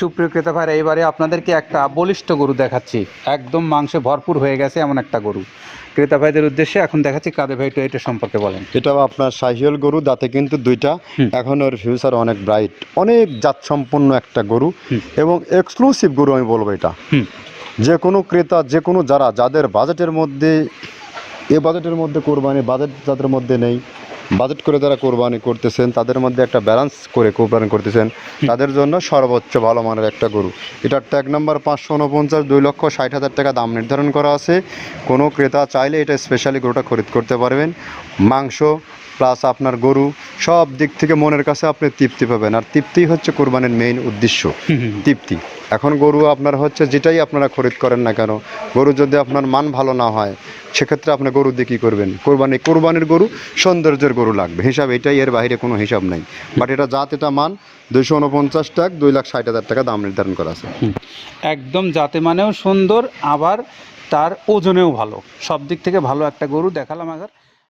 সুপ্রিয় ক্রেতা ভাইরা এবারে আপনাদেরকে একটা বলিষ্ঠ গরু দেখাচ্ছি। একদম মাংসে ভরপুর হয়ে গেছে এমন একটা গরু। ক্রেতা ভাইদের উদ্দেশ্যে এখন দেখাচ্ছি কাদের ভাই একটু এটা সম্পর্কে বলেন। এটাও আপনার সাহিওল গরু দাঁতে কিন্তু দুইটা। এখন ওর ফিউচার অনেক ব্রাইট অনেক জাত সম্পন্ন একটা গরু। এবং এক্সক্লুসিভ গরু আমি বলব এটা। যে কোনো ক্রেতা যে কোনো যারা যাদের বাজেটের মধ্যে এ বাজেটের মধ্যে কোরবানি বাজেট যাদের মধ্যে নেই বাজেট করে যারা কোরবানি করতেছেন, তাদের মধ্যে একটা ব্যালেন্স করে কোরবানি করতেছেন, তাদের জন্য সর্বোচ্চ ভালো মানের একটা গরু। এটার ট্যাগ নাম্বার পাঁচশো উনপঞ্চাশ, দুই লক্ষ ষাট হাজার টাকা দাম নির্ধারণ করা আছে। কোনো ক্রেতা চাইলে এটা স্পেশালি গরুটা খরিদ করতে পারবেন। মাংস প্লাস আপনার গরু, সব দিক থেকে মনের কাছে আপনি তৃপ্তি পাবেন। আর তৃপ্তি হচ্ছে কোরবানির মেইন উদ্দেশ্য। তৃপ্তি। এখন গরু আপনার হচ্ছে যেটাই আপনারা খরিদ করেন না কেন, গরু যদি আপনার মান ভালো না হয় সেক্ষেত্রে আপনার গরু দিয়ে কী করবেন? কোরবানি, কোরবানির গরু সৌন্দর্যের গরু লাগবে। হিসাব এটাই, এর বাইরে কোনো হিসাব নাই। বাট এটা জাত, এটা মান দুইশো উনপঞ্চাশ টাকা, দুই লাখ ষাট হাজার টাকা দাম নির্ধারণ করা আছে। একদম জাতে মানেও সুন্দর, আবার তার ওজনেও ভালো। সব দিক থেকে ভালো একটা গরু দেখালাম আগার।